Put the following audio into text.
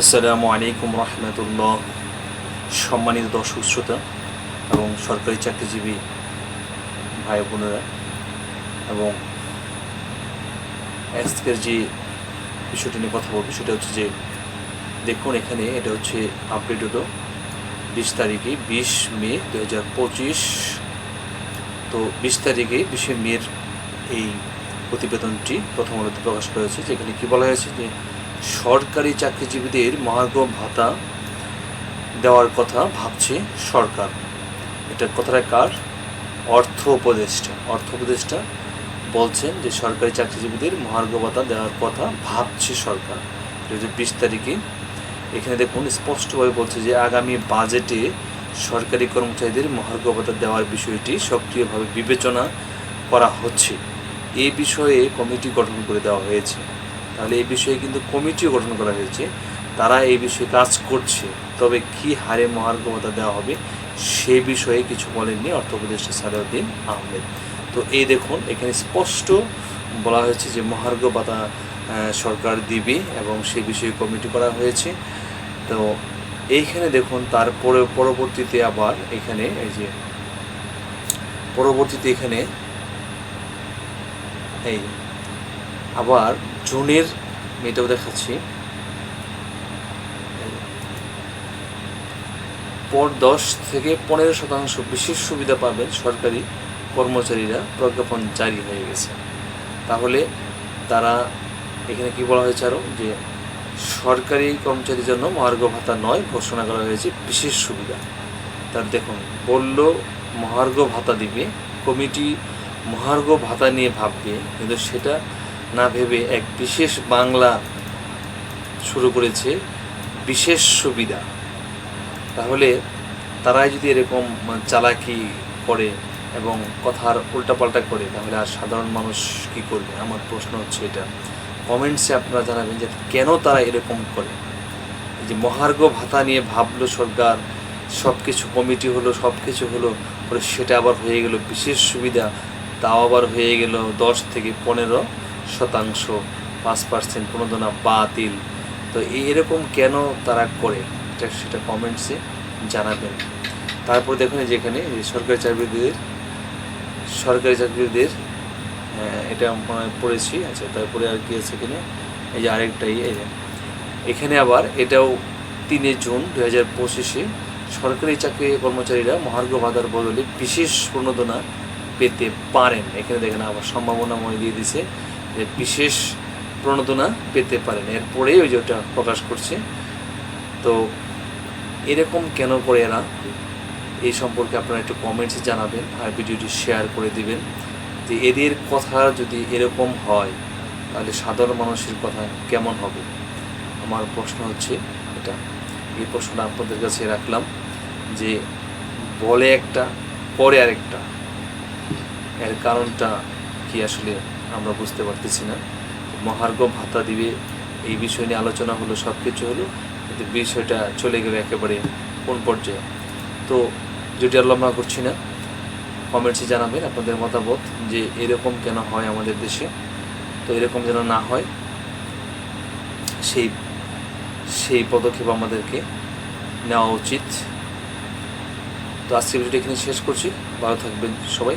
আসসালামু আলাইকুম রহমতুল্লাহ। সম্মানিত দর্শক শ্রোতা এবং সরকারি চাকরিজীবী ভাই বোনেরা এবং আজকের যে বিষয়টি নিয়ে কথা বলব সেটা হচ্ছে যে, দেখুন এখানে এটা হচ্ছে আপডেট হলো বিশ তারিখে বিশ মে দু হাজার পঁচিশ। তো বিশ তারিখে বিশে মের এই প্রতিবেদনটি প্রথম প্রকাশ করা হয়েছে, যেখানে কি বলা হয়েছে যে সরকারি চাকরিজীবীদের মহার্ঘ ভাতা দেওয়ার কথা ভাবছে সরকার। এটা কথাটা কার? অর্থ উপদেষ্টা। অর্থ উপদেষ্টা বলছেন যে সরকারি চাকরিজীবীদের মহার্ঘ ভাতা দেওয়ার কথা ভাবছে সরকার। হচ্ছে বিশ তারিখে এখানে দেখুন স্পষ্টভাবে বলছে যে আগামী বাজেটে সরকারি কর্মচারীদের মহার্ঘ ভাতা দেওয়ার বিষয়টি সক্রিয়ভাবে বিবেচনা করা হচ্ছে। এ বিষয়ে কমিটি গঠন করে দেওয়া হয়েছে। তাহলে এই বিষয়ে কিন্তু কমিটিও গঠন করা হয়েছে। তারা এই বিষয়ে কাজ করছে। তবে কি হারে মহার্ঘ ভাতা দেওয়া হবে, সে বিষয়ে কিছু বলেননি অর্থ উপদেষ্টা সালাউদ্দিন আহমেদ। তো এই দেখুন, এখানে স্পষ্ট বলা হয়েছে যে মহার্ঘ ভাতা সরকার দিবে এবং সে বিষয়ে কমিটি করা হয়েছে। তো এইখানে দেখুন, তারপরে পরবর্তীতে আবার এখানে এই যে, পরবর্তীতে এখানে এই আবার জুনের মেয়েটাও দেখাচ্ছি। পর দশ থেকে পনেরো শতাংশ বিশেষ সুবিধা পাবেন সরকারি কর্মচারীরা, প্রজ্ঞাপন জারি হয়ে গেছে। তাহলে তারা এখানে কি বলা হয়েছে আরও যে সরকারি কর্মচারীর জন্য মহার্ঘ ভাতা নয়, ঘোষণা করা হয়েছে বিশেষ সুবিধা। তার দেখুন, বলল মহার্ঘ ভাতা দিবে, কমিটি মহার্ঘ ভাতা নিয়ে ভাববে, কিন্তু সেটা না ভেবে এক বিশেষ বাংলা শুরু করেছে, বিশেষ সুবিধা। তাহলে তারাই যদি এরকম চালাকি করে এবং কথার উল্টাপাল্টা করে, তাহলে আর সাধারণ মানুষ কি করবে? আমার প্রশ্ন হচ্ছে এটা। কমেন্টসে আপনারা জানাবেন যে কেন তারা এরকম করে? এই যে মহার্ঘ ভাতা নিয়ে ভাবলো সরকার সব কিছু কমিটি হলো সব কিছু হলো, পরে সেটা আবার হয়ে গেল, বিশেষ সুবিধা, তাও আবার হয়ে গেল দশ থেকে পনেরো। শতাংশ, পাঁচ পার্সেন্ট প্রণোদনা বাতিল। তো এরকম কেন তারা করে? এটা সেটা কমেন্টসে জানাবেন। তারপর দেখুন এই যে এখানে যে সরকারি চাকরিদের সরকারি চাকরিদের এটা মনে পড়েছি। আচ্ছা তারপরে আর কি আছে এখানে? এই যে আরেকটাই এই যে। এখানে আবার এটাও তিনে জুন দু হাজার পঁচিশে সরকারি চাকরি কর্মচারীরা মহার্ঘ ভাতার বদলে বিশেষ প্রণোদনা পেতে পারেন। এখানে দেখেন আবার সম্ভাবনাময় দিয়ে দিছে। বিশেষ প্রণোদনা পেতে পারেন। এরপরেই ওই যে ওটা প্রকাশ করছে। তো এরকম কেন করে এরা? এই সম্পর্কে আপনারা একটু কমেন্টসে জানাবেন আর ভিডিওটি শেয়ার করে দিবেন। যে এদের কথা যদি এরকম হয়, তাহলে সাধারণ মানুষের কথা কেমন হবে? আমার প্রশ্ন হচ্ছে এটা। এই প্রশ্নটা আপনাদের কাছে রাখলাম যে বলে একটা, পরে আরেকটা। এর কারণটা কি আসলে আমরা বুঝতে পারতেছি না। মহার্ঘ ভাতা দিবে, এই বিষয় নিয়ে আলোচনা হলো সব কিছু হলো, কিন্তু বিষয়টা চলে গেলে একেবারে কোন পর্যায়ে? তো যেটি আর লম্বা করছি না, কমেন্টসে জানাবেন আপনাদের মতামত যে এরকম কেন হয় আমাদের দেশে? তো এরকম যেন না হয়, সেই সেই পদক্ষেপ আমাদেরকে নেওয়া উচিত। তো আজকে ভিডিওটা এখানে শেষ করছি। ভালো থাকবেন সবাই।